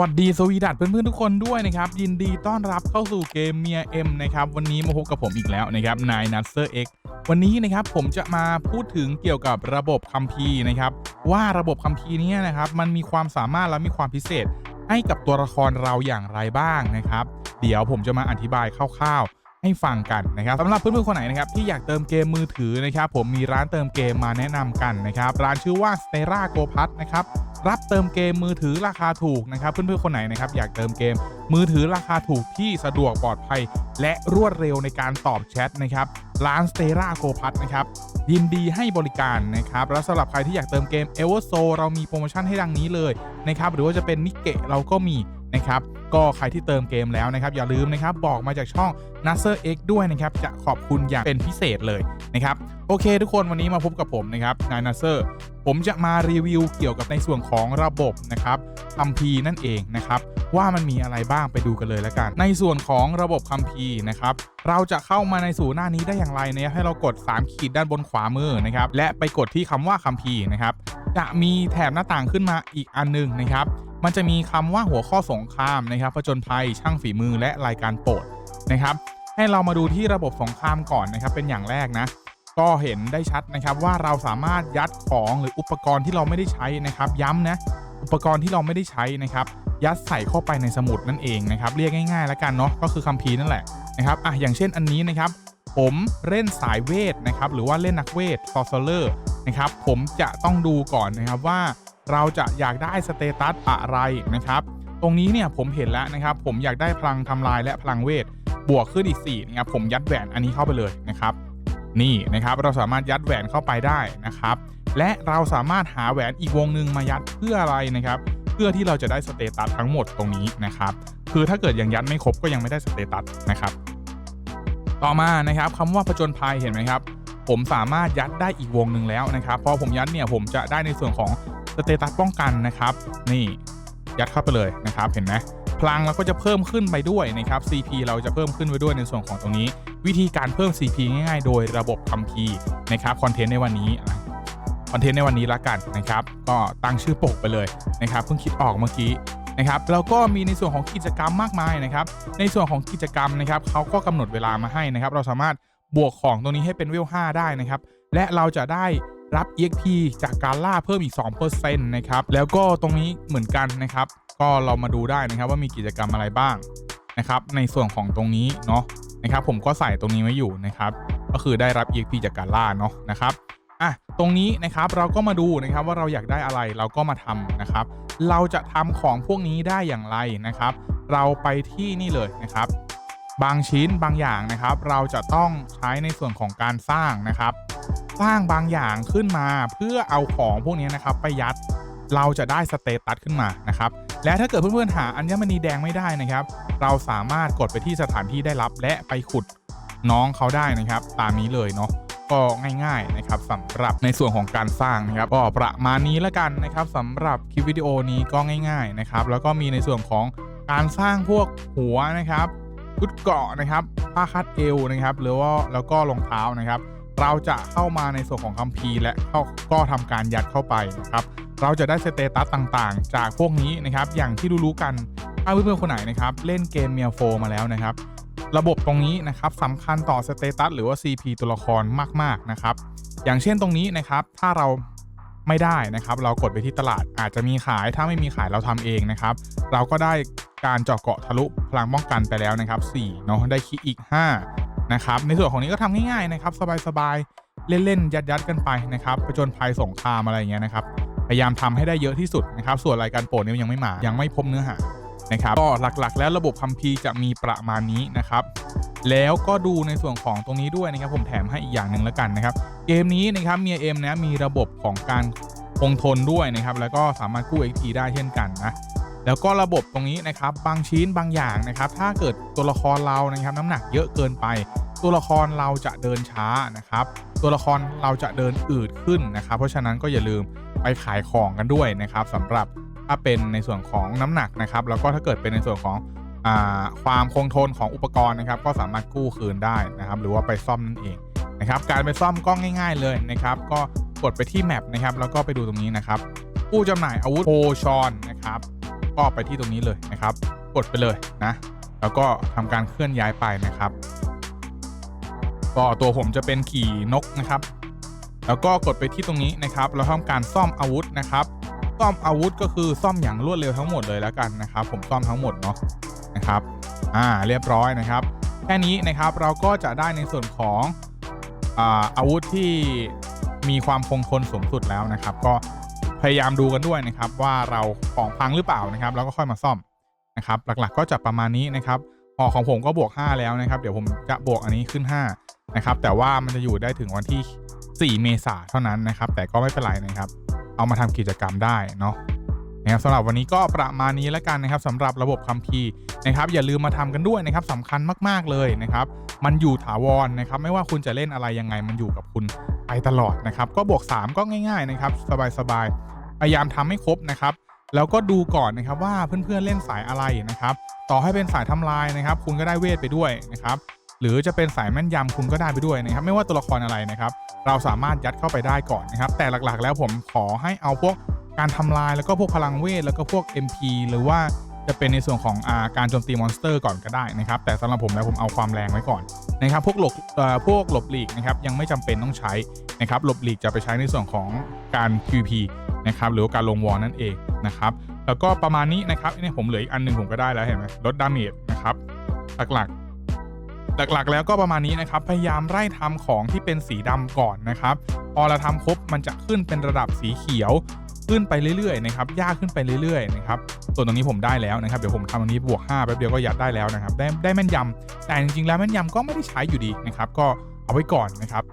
วัสดีสวีดัตเพื่อนๆทุกคนด้วยนะครับ ยินดีต้อนรับเข้าสู่เกมเมียเอ็มนะครับวันนี้มาพบกับผมอีกแล้วนะครับนายนัทเซอร์เอ็กวันนี้นะครับผมจะมาพูดถึงเกี่ยวกับระบบคัมภีร์นะครับ ว่าระบบคัมภีร์นี้นะครับ มันมีความสามารถและมีความพิเศษ ให้กับตัวละครเราอย่างไรบ้างนะครับ เดี๋ยวผมจะมาอธิบายคร่าวๆให้ฟังกันนะครับสำหรับเพื่อนๆคนไหนนะครับที่อยากเติมเกมมือถือนะครับผมมีร้านเติมเกมมาแนะนำกันนะครับร้านชื่อว่า Stera Go p a s นะครับ รับเติมเกมมือถือราคาถูกนะครับเพื่อนๆคนไหนนะครับอยากเติมเกมมือถือราคาถูกที่สะดวกปลอดภัย และรวดเร็วในการตอบแชทนะครับร้าน Stera Go p a s นะครับยินดีให้บริการนะครับแล้วสำหรับใครที่อยากเติมเกม e v e r s o เรามีโปรโมชั่นให้ดังนี้เลยนะครับหรือว่าจะเป็นนิเกะเราก็มีนะครับก็ใครที่เติมเกมแล้วนะครับอย่าลืมนะครับบอกมาจากช่อง n a s e r X ด้วยนะครับจะขอบคุณอย่างเป็นพิเศษเลยนะครับโอเคทุกคนวันนี้มาพบกับผมนะครับนายนาเซอร์ ผมจะมารีวิวเกี่ยวกับในส่วนของระบบนะครับคัมภีร์นั่นเองนะครับ ว่ามันมีอะไรบ้างไปดูกันเลยแล้วกัน ในส่วนของระบบคัมภีร์นะครับเราจะเข้ามาในสู่หน้านี้ได้อย่างไรนะครับให้เรากด 3 ขีดด้านบนขวามือนะครับ และไปกดที่คำว่าคัมภีร์นะครับ จะมีแถบหน้าต่างขึ้นมาอีกอันหนึงนะครับ มันจะมีคำว่าหัวข้อสงครามนะครับผจญภัยช่างฝีมือและรายการโปรดนะครับ ให้เรามาดูที่ระบบสงครามก่อนนะครับ เป็นอย่างแรกนะ ก็เห็นได้ชัดนะครับว่าเราสามารถยัดของหรืออุปกรณ์ที่เราไม่ได้ใช้นะครับ ย้ำนะอุปกรณ์ที่เราไม่ได้ใช้นะครับ ยัดใส่เข้าไปในสมุดนั่นเองนะครับ เรียกง่ายๆแล้วกันเนาะก็คือคัมภีร์นั่นแหละนะครับอะอย่างเช่นอันนี้นะครับ ผมเล่นสายเวทนะครับหรือว่าเล่นนักเวทซอ r เ e อร์นะครับผมจะต้องดูก่อนนะครับว่าเราจะอยากได้สเตตัสอะไรนะครับ ตรงนี้เนี่ยผมเห็นแล้วนะครับ ผมอยากได้พลังทำลายและพลังเวทบวกขึ้นอีก4นะครับผมยัดแหวนอันนี้เข้าไปเลยนะครับ นี่นะครับเราสามารถยัดแหวนเข้าไปได้นะครับ และเราสามารถหาแหวนอีกวงหนึ่งมายัดเพื่ออะไรนะครับ เพื่อที่เราจะได้สเตตัสทั้งหมดตรงนี้นะครับ คือถ้าเกิดยังยัดไม่ครบก็ยังไม่ได้สเตตัสนะครับ ต่อมานะครับคำว่าผจญภัยเห็นไหมครับ ผมสามารถยัดได้อีกวงหนึ่งแล้วนะครับพอผมยัดเนี่ยผมจะได้ในส่วนของสเตตัสป้องกันนะครับ นี่ยัดเข้าไปเลยนะครับ เห็นไหม ลังเราก็จะเพิ่มขึ้นไปด้วยนะครับ CP เราจะเพิ่มขึ้นไปด้วยในส่วนของตรงนี้ วิธีการเพิ่ม CP ง่ายๆ โดยระบบคัมภีร์นะครับคอนเทนต์ในวันนี้คอนเทนต์ในวันนี้ละกันนะครับ ก็ตั้งชื่อปกไปเลยนะครับ เพิ่งคิดออกเมื่อกี้นะครับแล้วก็มีในส่วนของกิจกรรมมากมายนะครับ ในส่วนของกิจกรรมนะครับเขาก็กำหนดเวลามาให้นะครับ เราสามารถบวกของตรงนี้ให้เป็นเวล 5 ได้นะครับ และเราจะได้รับ EXP จากการล่าเพิ่มอีก 2%นะครับ แล้วก็ตรงนี้เหมือนกันนะครับ ก็เรามาดูได้นะครับว่ามีกิจกรรมอะไรบ้างนะครับ ในส่วนของตรงนี้เนาะนะครับ ผมก็ใส่ตรงนี้ไว้อยู่นะครับ ก็คือได้รับ EXP จากการล่าเนาะนะครับอะตรงนี้นะครับเราก็มาดูนะครับว่าเราอยากได้อะไรเราก็มาทำนะครับ เราจะทำของพวกนี้ได้อย่างไรนะครับ เราไปที่นี่เลยนะครับ บางชิ้นบางอย่างนะครับ เราจะต้องใช้ในส่วนของการสร้างนะครับ สร้างบางอย่างขึ้นมาเพื่อเอาของพวกนี้นะครับไปยัดเราจะได้สเตตัสขึ้นมานะครับ และถ้าเกิดเพื่อนๆหาอัญมณีแดงไม่ได้นะครับ เราสามารถกดไปที่สถานที่ได้รับและไปขุดน้องเขาได้นะครับ ตามนี้เลยเนาะก็ง่ายๆนะครับสำหรับในส่วนของการสร้างนะครับก็ประมาณนี้แล้วกันนะครับสำหรับคลิปวิดีโอนี้ก็ง่ายๆนะครับแล้วก็มีในส่วนของการสร้างพวกหัวนะครับชุดเกาะนะครับผ้าคาดเอวนะครับหรือว่าแล้วก็รองเท้านะครับ เราจะเข้ามาในส่วนของคัมภีร์และเขาก็ทำการยัดเข้าไปนะครับ เราจะได้สเตตัสต่างๆ จากพวกนี้นะครับ อย่างที่รู้ๆกันถ้าเพื่อนๆคนไหนนะครับ เล่นเกมเมียโฟมาแล้วนะครับ ระบบตรงนี้นะครับสำคัญต่อสเตตัสหรือว่า CP ตัวละครมากๆนะครับ อย่างเช่นตรงนี้นะครับ ถ้าเราไม่ได้นะครับ เรากดไปที่ตลาดอาจจะมีขาย ถ้าไม่มีขายเราทำเองนะครับ เราก็ได้การเจาะเกาะทะลุพลังป้องกันไปแล้วนะครับ4เนาะได้คีอีก 5 นะครับ ในส่วนของนี้ก็ทำง่ายๆนะครับ สบายๆเล่นๆยัดๆกันไปนะครับผจญภัยสงครามอะไรอย่างเงี้ยนะครับ พยายามทำให้ได้เยอะที่สุดนะครับ ส่วนรายการโปรดเนี่ยยังไม่มา ยังไม่พบเนื้อหานะครับก็หลักๆ แล้วระบบคัมภีร์จะมีประมาณนี้นะครับ แล้วก็ดูในส่วนของตรงนี้ด้วยนะครับ ผมแถมให้อีกอย่างหนึ่งแล้วกันนะครับ เกมนี้นะครับเมียเอ็มนะมีระบบของการคงทนด้วยนะครับ แล้วก็สามารถกู้ XP ได้เช่นกันนะแล้วก็ระบบตรงนี้นะครับ บางชิ้นบางอย่างนะครับ ถ้าเกิดตัวละครเรานะครับ น้ำหนักเยอะเกินไป ตัวละครเราจะเดินช้านะครับ ตัวละครเราจะเดินอืดขึ้นนะครับ เพราะฉะนั้นก็อย่าลืม ไปขายของกันด้วยนะครับสำหรับถ้าเป็นในส่วนของน้ำหนักนะครับ แล้วก็ถ้าเกิดเป็นในส่วนของอความคงทนของอุปกรณ์นะครับ ก็สามารถกู้คืนได้นะครับ หรือว่าไปซ่อมนั่นเองนะครับ การไปซ่อมก็ง่าย ๆเลยนะครับ ก็กดไปที่แมปนะครับ แล้วก็ไปดูตรงนี้นะครับ ผู้จำหน่ายอาวุธโพชอนนะครับ ก็ไปที่ตรงนี้เลยนะครับ กดไปเลยนะ แล้วก็ทำการเคลื่อนย้ายไปนะครับ ก็ตัวผมจะเป็นขี่นกนะครับ แล้วก็กดไปที่ตรงนี้นะครับแล้วทำการซ่อมอาวุธนะครับ ซ่อมอาวุธก็คือซ่อมอย่างรวดเร็วทั้งหมดเลยแล้วกันนะครับ ผมซ่อมทั้งหมดเนาะนะครับ อ่าเรียบร้อยนะครับ แค่นี้นะครับเราก็จะได้ในส่วนของอาอาวุธที่มีความคงทนสูงสุดแล้วนะครับ ก็พยายามดูกันด้วยนะครับ ว่าเราของพังหรือเปล่านะครับ แล้วก็ค่อยมาซ่อมนะครับ หลักๆก็จะประมาณนี้นะครับหอของผมก็บวก 5 แล้วนะครับ เดี๋ยวผมจะบวกอันนี้ขึ้น5นะครับแต่ว่ามันจะอยู่ได้ถึงวันที่ 4 เมษาเท่านั้นนะครับ แต่ก็ไม่เป็นไรนะครับ เอามาทำกิจกรรมได้เนาะนะครับสำหรับวันนี้ก็ประมาณนี้แล้วกันนะครับสำหรับระบบคัมภีร์นะครับ อย่าลืมมาทำกันด้วยนะครับสำคัญมากๆเลยนะครับ มันอยู่ถาวรนะครับ ไม่ว่าคุณจะเล่นอะไรยังไงมันอยู่กับคุณไปตลอดนะครับ ก็บวก 3 ก็ง่าย ๆนะครับ สบายๆพยายามทำให้ครบนะครับ แล้วก็ดูก่อนนะครับว่าเพื่อนๆเล่นสายอะไรนะครับ ต่อให้เป็นสายทำลายนะครับ คุณก็ได้เวทไปด้วยนะครับ หรือจะเป็นสายแม่นยำคุณก็ได้ไปด้วยนะครับ ไม่ว่าตัวละครอะไรนะครับ เราสามารถยัดเข้าไปได้ก่อนนะครับ แต่หลักๆ แล้วผมขอให้เอาพวกการทำลายแล้วก็พวกพลังเวทแล้วก็พวก MP หรือว่าจะเป็นในส่วนของอาการโจมตีมอนสเตอร์ก่อนก็ได้นะครับ แต่สำหรับผมแล้วผมเอาความแรงไว้ก่อนนะครับ พวกหลบเอ่อพวกหลบหลีกนะครับยังไม่จำเป็นต้องใช้นะครับหลบหลีกจะไปใช้ในส่วนของการ PVP นะครับหรือการลงวอลนั่นเองนะครับ แล้วก็ประมาณนี้นะครับเนี่ยผมเหลืออีกอันหนึ่งผมก็ได้แล้วเห็นไหมลดดาเมจนะครับหลักๆ หลักๆ แล้วก็ประมาณนี้นะครับ พยายามไล่ทำของที่เป็นสีดำก่อนนะครับ พอเราทำครบมันจะขึ้นเป็นระดับสีเขียว ขึ้นไปเรื่อยๆนะครับ ยากขึ้นไปเรื่อยๆนะครับ ส่วนตรงนี้ผมได้แล้วนะครับ เดี๋ยวผมทำตรงนี้บวก5แป๊บเดียวก็ยัดได้แล้วนะครับ ได้ได้แม่นยำแต่จริงๆแล้วแม่นยำก็ไม่ได้ใช้อยู่ดีนะครับ ก็เอาไว้ก่อนนะครับ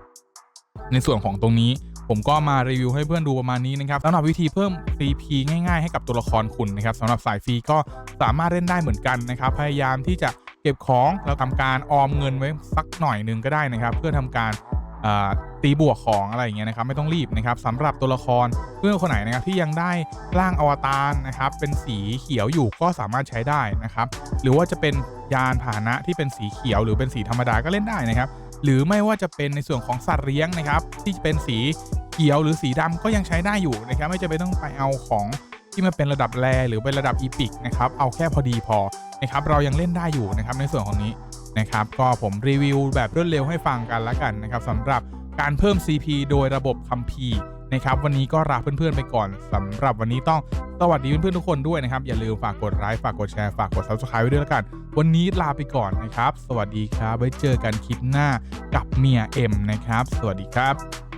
ในส่วนของตรงนี้ผมก็มารีวิวให้เพื่อนดูประมาณนี้นะครับสำหรับวิธีเพิ่ม CP ง่ายๆ ให้กับตัวละครคุณนะครับสำหรับสายฟรีก็สามารถเล่นได้เหมือนกันนะครับ พยายามที่จะ เก็บของแล้วทำการออมเงินไว้สักหน่อยหนึ่งก็ได้นะครับ เพื่อทำการตีบวกของอะไรอย่างเงี้ยนะครับไม่ต้องรีบนะครับสำหรับตัวละครเพื่อนคนไหนนะครับที่ยังได้ร่างอวตารนะครับเป็นสีเขียวอยู่ก็สามารถใช้ได้นะครับ หรือว่าจะเป็นยานพาหนะที่เป็นสีเขียวหรือเป็นสีธรรมดาก็เล่นได้นะครับ หรือไม่ว่าจะเป็นในส่วนของสัตว์เลี้ยงนะครับที่เป็นสีเขียวหรือสีดำก็ยังใช้ได้อยู่นะครับ ไม่จำเป็นต้องไปเอาของที่มันเป็นระดับแรหรือเป็นระดับอีพิกนะครับเอาแค่พอดีพอ นะครับเรายังเล่นได้อยู่นะครับในส่วนของนี้นะครับก็ผมรีวิวแบบรวดเร็วให้ฟังกันละกันนะครับสำหรับการเพิ่ม CP โดยระบบคัมภีร์นะครับวันนี้ก็ลาเพื่อนๆไปก่อนสำหรับวันนี้ต้องสวัสดีเพื่อนๆทุกคนด้วยนะครับ อย่าลืมฝากกดไลค์ฝากกดแชร์ฝากกด subscribe ไว้ด้วยละกัน วันนี้ลาไปก่อนนะครับ สวัสดีครับไว้เจอกันคลิปหน้ากับเมียเอ็มนะครับ สวัสดีครับ